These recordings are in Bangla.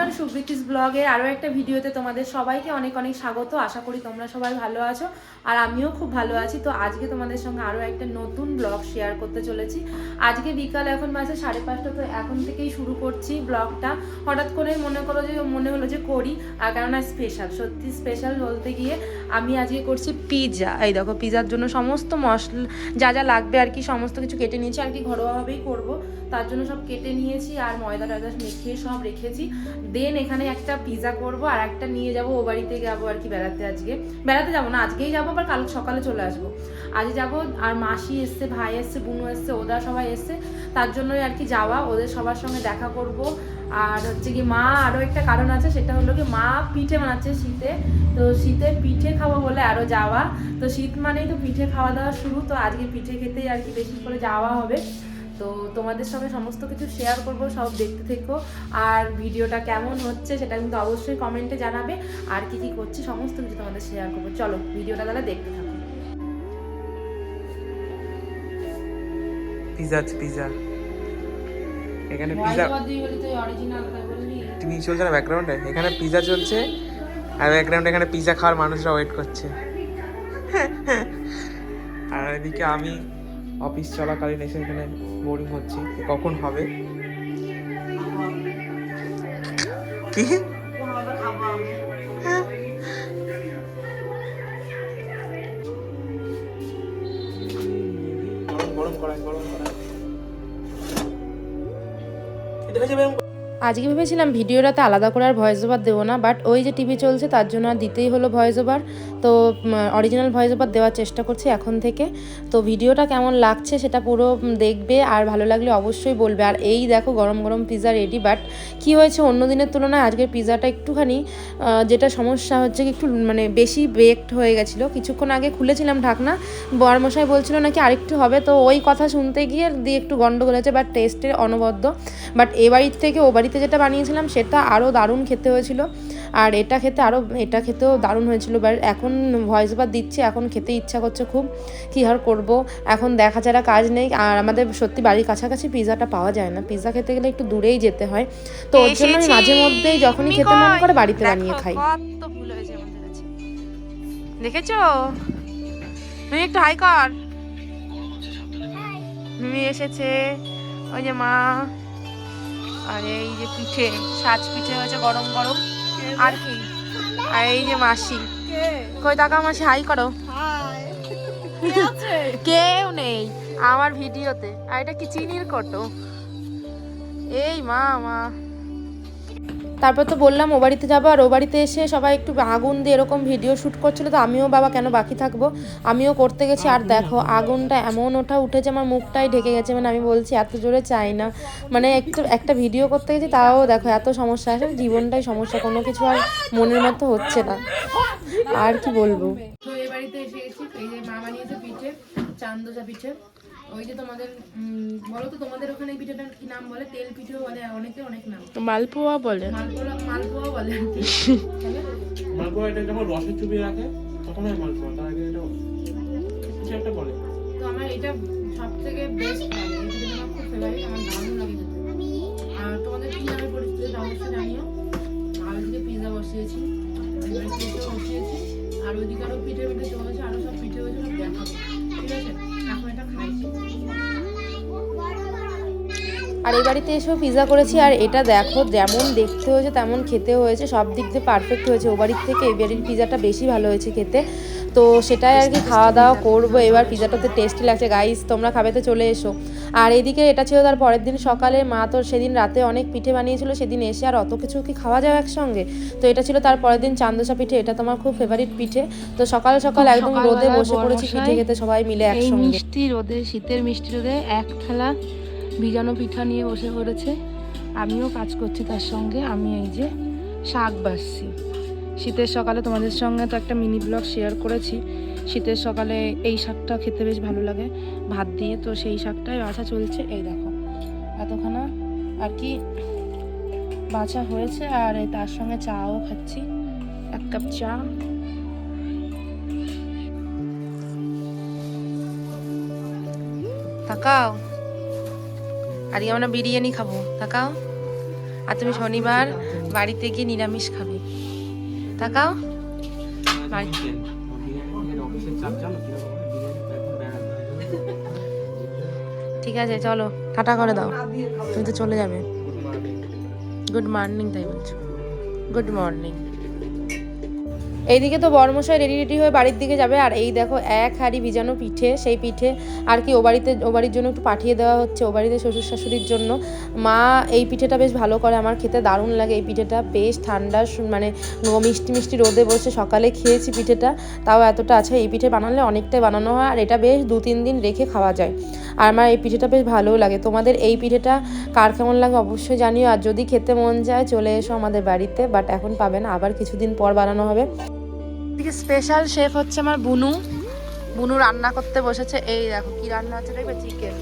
এভরিওয়ান সুব্রিতিস ব্লগের আরও একটা ভিডিওতে তোমাদের সবাইকে অনেক অনেক স্বাগত। আশা করি তোমরা সবাই ভালো আছো আর আমিও খুব ভালো আছি। তো আজকে তোমাদের সঙ্গে আরও একটা নতুন ব্লগ শেয়ার করতে চলেছি। আজকে বিকাল এখন বাজে সাড়ে পাঁচটা, তো এখন থেকেই শুরু করছি ব্লগটা। হঠাৎ করে মনে করো যে, মনে হলো যে করি, আর কেননা স্পেশাল সত্যি স্পেশাল বলতে গিয়ে আমি আজকে করছি পিৎজা এই দেখো পিৎজার জন্য সমস্ত মশলা, যা যা লাগবে আর কি, সমস্ত কিছু কেটে নিয়েছি। আর কি ঘরোয়াভাবেই করব। তার জন্য সব কেটে নিয়েছি আর ময়দা টয়দা মেখে সব রেখেছি। দেন এখানে একটা পিজা করব আর একটা নিয়ে যাব, ও বাড়িতে যাব আর কি বেড়াতে আজকে। বেড়াতে যাব না, আজকেই যাব, আবার কাল সকালে চলে আসব। আজ যাব আর মাসি এসছে, ভাই এসছে, বুনু এসছে, ওরা সবাই এসছে। তার জন্যই আর কি যাওয়া, ওদের সবার সঙ্গে দেখা করব। আর হচ্ছে কি মা, আরও একটা কারণ আছে, সেটা হলো কি মা পিঠে বানাচ্ছে শীতে। তো শীতে পিঠে খাব বলে আরও যাওয়া। তো শীত মানেই তো পিঠে খাওয়া দাওয়া শুরু, তো আজকে পিঠে খেতেই আর কি বেশি করে যাওয়া হবে। তো তোমাদের সঙ্গে সমস্ত কিছু শেয়ার করব সব দেখতে থেকো। আর ভিডিওটা কেমন হচ্ছে সেটা কিন্তু অবশ্যই কমেন্টে জানাবে। আর কি কি করছি সমস্ত কিছু তোমাদের শেয়ার করব। চলো ভিডিওটা তাহলে দেখতে থাকো। পিজা আছে পিজা এখানে পিজা টিভি চলছে না ব্যাকগ্রাউন্ডে এখানে পিজা চলছে আর ব্যাকগ্রাউন্ডে এখানে পিজা খাওয়ার মানুষরা ওয়েট করছে। আর এদিকে আমি অফিস চলাকালীন এসে এখানে বোরিং হচ্ছি। কখন হবে? আজকে ভেবেছিলাম ভিডিওটাতে আলাদা করে আর ভয়েস ওভার দেবো না বাট ওই যে টিভি চলছে তার জন্য আর দিতেই হলো ভয়েস ওভার তো অরিজিনাল ভয়েস ওভার দেওয়ার চেষ্টা করছি এখন থেকে। তো ভিডিওটা কেমন লাগছে সেটা পুরো দেখবে আর ভালো লাগলে অবশ্যই বলবে। আর এই দেখো গরম গরম পিৎজা রেডি বাট কি হয়েছে অন্য দিনের তুলনায়? আজকের পিৎজাটা একটুখানি যেটা সমস্যা হচ্ছে কি একটু মানে বেশি বেকড হয়ে গেছিল। কিছুক্ষণ আগে খুলেছিলাম ঢাকনা, বরমশাই বলছিল নাকি আরেকটু হবে। তো ওই কথা শুনতে গিয়ে দিয়ে একটু গন্ডগোল হয়েছে বাট টেস্টের অনবদ্য। বাট এ বাড়ির থেকে ও বাড়িতে যেটা বানিয়েছিলাম, সেটা আরও দারুণ খেতে হয়েছিল। আর এটা খেতে আরও এটা খেতেও দারুণ হয়েছিল। বাট এখন ভয়েস ওভার দিচ্ছে এখন খেতে ইচ্ছা করছে খুব। কী আর করব? এখন দেখা ছাড়া কাজ নেই। আর আমাদের সত্যি বাড়ির কাছাকাছি পিৎজাটা পাওয়া যায় না। পিৎজা খেতে গেলে একটু দূরেই যেতে হয়। তো ওর জন্য আমি মাঝে মধ্যেই যখনই খেতে মন করে বাড়িতে বানিয়ে খাই। দেখেছ? তুমি একটু হাই কর। মিমি এসেছে। ওই যে মা। আর এই যে পিঠে সাজ পিঠে হয়েছে গরম গরম। আর কি? এই যে মাসি। কই টাকা মাসি হাই করো। কেউ নেই আমার ভিডিওতে। আর এটা কি চিনির কটো? এই মা মা। তারপর তো বললাম ও বাড়িতে যাব, আর ও বাড়িতে এসে সবাই একটু আগুন দিয়ে এরকম ভিডিও শ্যুট করছিল তো আমিও বাবা কেন বাকি থাকব? আমিও করতে গেছি, আর দেখো আগুনটা এমন ওঠা উঠেছে, আমার মুখটাই ঢেকে গেছে মানে আমি বলছি এত জোরে চাই না। মানে একটু, একটা ভিডিও করতে গেছি, তাও দেখো এত সমস্যা আসে জীবনটাই সমস্যা, কোনো কিছু আর মনের মতো হচ্ছে না। আর কি বলব? বাড়িতে এসে গেছি, এই যে মা বানিয়েছে পিঠে চান্দোজা পিঠে। ওই যে তোমাদের বলো তো তোমাদের ওখানে এই পিঠেটার কি নাম বলে? তেল পিঠেও বলে অনেকে অনেক নাম। মালপোয়া বলে। মালপোয়া মালপোয়া বলে। মালপোয়া এটা যখন রসে চুবিয়ে রাখে তখন হয় মালপোয়া তার আগে এটা কিছু একটা বলে। তো আমার এটা সব থেকে বেস্ট লাগে আমার খুব ফেভারিট আমার দারুণ লাগে আর তোমাদের কি নামে পরিচিত অবশ্যই জানিও। আর ওইদিকে পিৎজা বসিয়েছি পিঠে বসিয়েছি। আর ওইদিকে আরও পিঠে পিঠে চলেছে আরও সব পিঠে হয়েছে দেখাবো। আর এই বাড়িতে এসেও পিৎজা করেছি আর এটা দেখো যেমন দেখতে হয়েছে তেমন খেতে হয়েছে সব দিক দিয়ে পারফেক্ট হয়েছে। ও বাড়ির থেকে এই বাড়ির পিৎজাটা বেশি ভালো হয়েছে খেতে। তো সেটাই আর কি খাওয়া দাওয়া করব। এবার পিৎজাটাতে টেস্টি লাগছে। গাইস তোমরা খাবে তো চলে এসো। আর এদিকে এটা ছিল তার পরের দিন সকালে। মা তো সেদিন রাতে অনেক পিঠে বানিয়েছিল সেদিন এসে আর অত কিছু কি খাওয়া যায় একসঙ্গে? তো এটা ছিল তার পরের দিন চান্দসা পিঠে। এটা তোমার খুব ফেভারিট পিঠে। তো সকাল সকাল একদম রোদে বসে পড়েছি পিঠে খেতে। সবাই মিলে একসঙ্গে। মিষ্টি রোদে শীতের মিষ্টি রোদে এক থালা ভিজানো পিঠা নিয়ে বসে পড়েছে। আমিও কাজ করছি তার সঙ্গে। আমি এই যে শাক বাসছি শীতের সকালে তোমাদের সঙ্গে তো একটা মিনি ব্লগ শেয়ার করেছি। শীতের সকালে এই শাকটা খেতে বেশ ভালো লাগে। ভাত দিয়ে তো সেই শাকটাই বাছা চলছে। এই দেখো, এতখানা। আর কি বাছা হয়েছে। আর তার সঙ্গে চাও খাচ্ছি। এক কাপ চা। তাকাও। আজকে আমরা বিরিয়ানি খাব। তাকাও। আর তুমি শনিবার বাড়িতে গিয়ে নিরামিষ খাবে। তাকাও। ঠিক আছে, চলো। টাটা করে দাও। তুমি তো চলে যাবে। গুড মর্নিং তাই বলছো। গুড মর্নিং এইদিকে তো বর্মশাই রেডি রেডি হয়ে বাড়ির দিকে যাবে। আর এই দেখো, এক হাঁড়ি ভিজানো পিঠে, সেই পিঠে আর কি ও বাড়িতে, ও বাড়ির জন্য একটু পাঠিয়ে দেওয়া হচ্ছে, ও বাড়িতে শ্বশুর শাশুড়ির জন্য। মা এই পিঠেটা বেশ ভালো করে, আমার খেতে দারুণ লাগে এই পিঠেটা। বেশ ঠান্ডা মানে মিষ্টি মিষ্টি রোদে বসে সকালে খেয়েছি পিঠেটা। তাও এতটা আছে, এই পিঠে বানালে অনেকটাই বানানো হয়। আর এটা বেশ দু তিন দিন রেখে খাওয়া যায়। আর আমার এই পিঠেটা বেশ ভালোও লাগে। তোমাদের এই পিঠেটা কার কেমন লাগে অবশ্যই জানিও। আর যদি খেতে মন যায় চলে এসো আমাদের বাড়িতে। বাট এখন পাবে না। আবার কিছুদিন পর বানানো হবে। এদিকে স্পেশাল শেফ হচ্ছে আমার বুনু। বুনু রান্না করতে বসেছে। এই দেখো কি রান্না হচ্ছে দেখবে চিকেন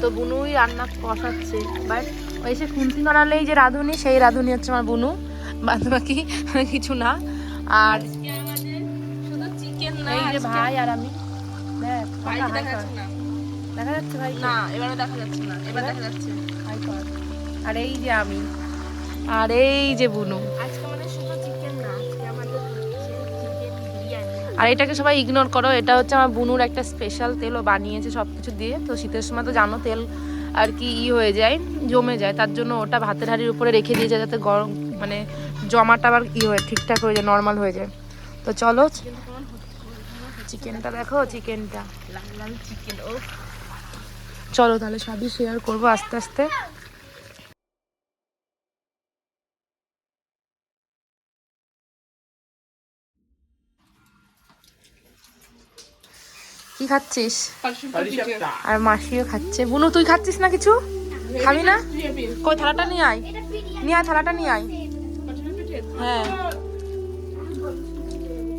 তো বুনুই রান্না কষাচ্ছে বাট ওই সে খুন্তি নড়ালেই যে রাঁধুনি সেই রাঁধুনি হচ্ছে আমার বুনু। বাদ বাকি কিছু না। আর শুধু চিকেন ভাই আর আমি। দেখ। দেখা যাচ্ছে ভাই? না এবারে দেখা যাচ্ছে না এবার দেখা যাচ্ছে। হাই কর। আর এই যে আমি আর এই যে বুনু। আজকে আমাদের শুধু চিকেন না আজকে আমাদের আর এটাকে সবাই ইগনোর করো এটা হচ্ছে আমার বুনুর একটা স্পেশাল তেলও বানিয়েছে সব কিছু দিয়ে। তো শীতের সময় তো জানো তেল আর কি ই হয়ে যায় জমে যায় তার জন্য ওটা ভাতের হাঁড়ির উপরে রেখে দিয়েছে যাতে গরম মানে জমাটা আবার ই হয় ঠিকঠাক হয়ে যায় নর্মাল হয়ে যায়। তো চলো চিকেনটা দেখো চিকেনটা লাল লাল চিকেন ও চলো তাহলে সবই শেয়ার করব আস্তে আস্তে। কি খাচ্ছিস? আর মাসিও খাচ্ছে। বুনু, তুই খাচ্ছিস না কিছু? খাবি না? কই, থালাটা নিয়ে আয়। নিয়ে আয়, থালাটা নিয়ে আয়। হ্যাঁ।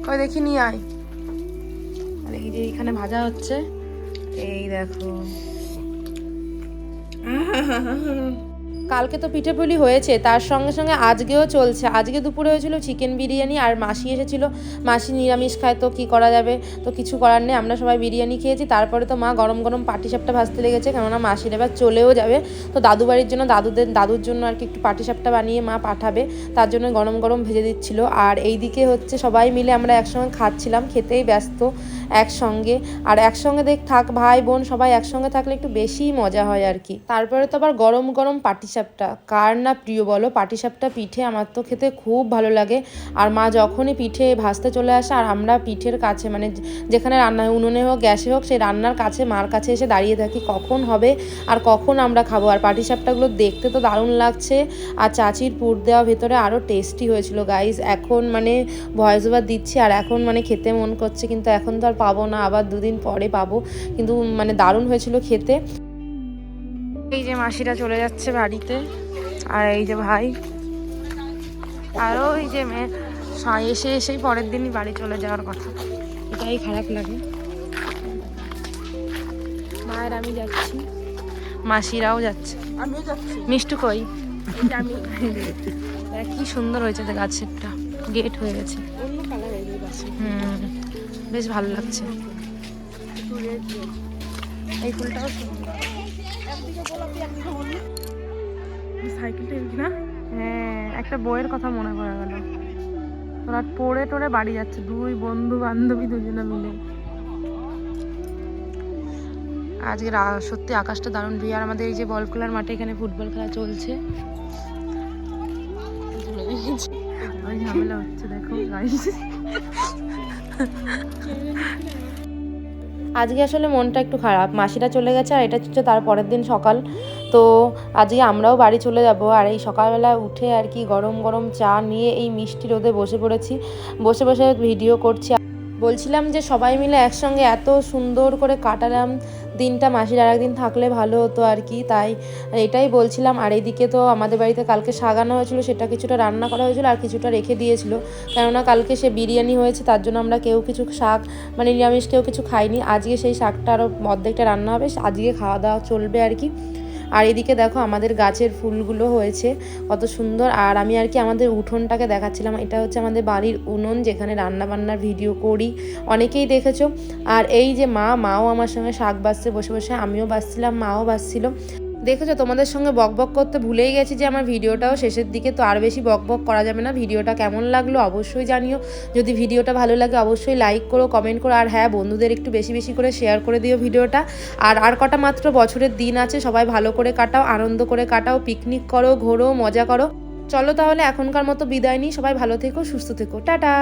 কই, দেখি, নিয়ে আয়। আর এই যে এখানে ভাজা হচ্ছে। এই দেখো। কালকে তো পিঠে পুলি হয়েছে, তার সঙ্গে সঙ্গে আজকেও চলছে। আজকে দুপুরে হয়েছিল চিকেন বিরিয়ানি, আর মাসি এসেছিল। মাসি নিরামিষ খায়, তো কি করা যাবে? তো কিছু করার নেই, আমরা সবাই বিরিয়ানি খেয়েছি। তারপরে তো মা গরম গরম পাটিসাপটা ভাজতে লেগেছে, কেননা মাসির এবার চলেও যাবে। তো দাদু বাড়ির জন্য, দাদুদের, দাদুর জন্য আর কি একটু পাটিসাপটা বানিয়ে মা পাঠাবে। তার জন্য গরম গরম ভেজে দিচ্ছিল। আর এইদিকে হচ্ছে সবাই মিলে আমরা একসঙ্গে খাচ্ছিলাম, খেতেই ব্যস্ত। একসঙ্গে। আর একসঙ্গে দেখ থাক ভাই বোন সবাই একসঙ্গে থাকলে একটু বেশিই মজা হয় আর কি। তারপরে তো আবার গরম গরম পাটিসাপটা। কার না প্রিয় বলো? পাটিসাপটা পিঠে আমার তো খেতে খুব ভালো লাগে। আর মা যখনই পিঠে ভাসতে চলে আসে আর আমরা পিঠের কাছে মানে যেখানে রান্না হয়, উনুনে হোক গ্যাসে হোক সেই রান্নার কাছে মার কাছে এসে দাঁড়িয়ে থাকি কখন হবে আর কখন আমরা খাব। আর পাটিসাপটাগুলো দেখতে তো দারুণ লাগছে। আর চাচির পুর দেওয়া ভেতরে আরও টেস্টি হয়েছিল গাইজ এখন মানে ভয়েস ওভার দিচ্ছি আর এখন মানে খেতে মন করছে কিন্তু এখন তো আর পাবো না আবার দুদিন পরে পাবো। কিন্তু মানে দারুণ হয়েছিল খেতে। এই যে মাসিরা চলে যাচ্ছে বাড়িতে আর এই যে ভাই। আরও এই যে মেয়ে এসে এসেই পরের দিনই বাড়ি চলে যাওয়ার কথা। এটাই খারাপ লাগে। মায়ের আমি যাচ্ছি। মাসিরাও যাচ্ছে। আমিও যাচ্ছি। মিষ্টু কই? আমি। কি সুন্দর হয়েছে গাছেরটা। গেট হয়ে গেছে। অন্য কালার হুম। বেশ ভালো লাগছে। এই ফুলটাও সুন্দর। একদিকে গোলাপি একদিকে হলুদ। সাইকেলটা না? হ্যাঁ একটা বইয়ের কথা মনে পড়ে গেল। তোরা পড়ে টড়ে বাড়ি যাচ্ছে দুই বন্ধু বান্ধবী দুজনে মিলে। আজকে সত্যি আকাশটা দারুণ ভিড় আর আমাদের এই যে বল খেলার মাঠে এখানে ফুটবল খেলা চলছে। আজকে আসলে মনটা একটু খারাপ। মাসিরা চলে গেছে আর এটা হচ্ছে তার পরের দিন সকাল। তো আজকে আমরাও বাড়ি চলে যাব। আর এই সকালবেলা উঠে আর কি গরম গরম চা নিয়ে এই মিষ্টি রোদে বসে পড়েছি। বসে বসে ভিডিও করছি। বলছিলাম যে সবাই মিলে একসঙ্গে এত সুন্দর করে কাটালাম। দিনটা মাসির আর একদিন থাকলে ভালো হতো আর কি, তাই এটাই বলছিলাম। আর এইদিকে তো আমাদের বাড়িতে কালকে সাগানো হয়েছিল, সেটা কিছুটা রান্না করা হয়েছিল আর কিছুটা রেখে দিয়েছিল। কেননা কালকে সে বিরিয়ানি হয়েছে, তার জন্য আমরা কেউ কিছু শাক মানে নিরামিষ কেউ কিছু খাইনি। আজকে সেই শাকটা আরও অর্ধেকটা রান্না হবে, আজকে খাওয়া দাওয়া চলবে আর কি। আর এদিকে দেখো আমাদের গাছের ফুলগুলো হয়েছে, কত সুন্দর। আর আমি আর কি আমাদের উঠোনটাকে দেখাচ্ছিলাম, এটা হচ্ছে আমাদের বাড়ির উনুন যেখানে রান্না বান্নার ভিডিও করি, অনেকেই দেখেছ। আর এই যে মা, মাও আমার সঙ্গে শাক বাঁচছে বসে বসে, আমিও বাঁচছিলাম, মাও বাজছিল দেখেছ, তোমাদের সঙ্গে বক বক করতে ভুলেই গেছি যে আমার ভিডিওটাও শেষের দিকে, তো আর বেশি বক বক করা যাবে না। ভিডিওটা কেমন লাগল অবশ্যই জানিও। যদি ভিডিওটা ভালো লাগে অবশ্যই লাইক করো কমেন্ট করো, আর হ্যাঁ বন্ধুদের একটু বেশি বেশি করে শেয়ার করে দিও ভিডিওটা। আর আর কটা মাত্র বছরের দিন আছে, সবাই ভালো করে কাটাও, আনন্দ করে কাটাও পিকনিক করো, ঘোরো, মজা করো। চলো তাহলে, এখনকার মতো বিদায় নিই, সবাই ভালো থেকো, সুস্থ থেকো, টাটা!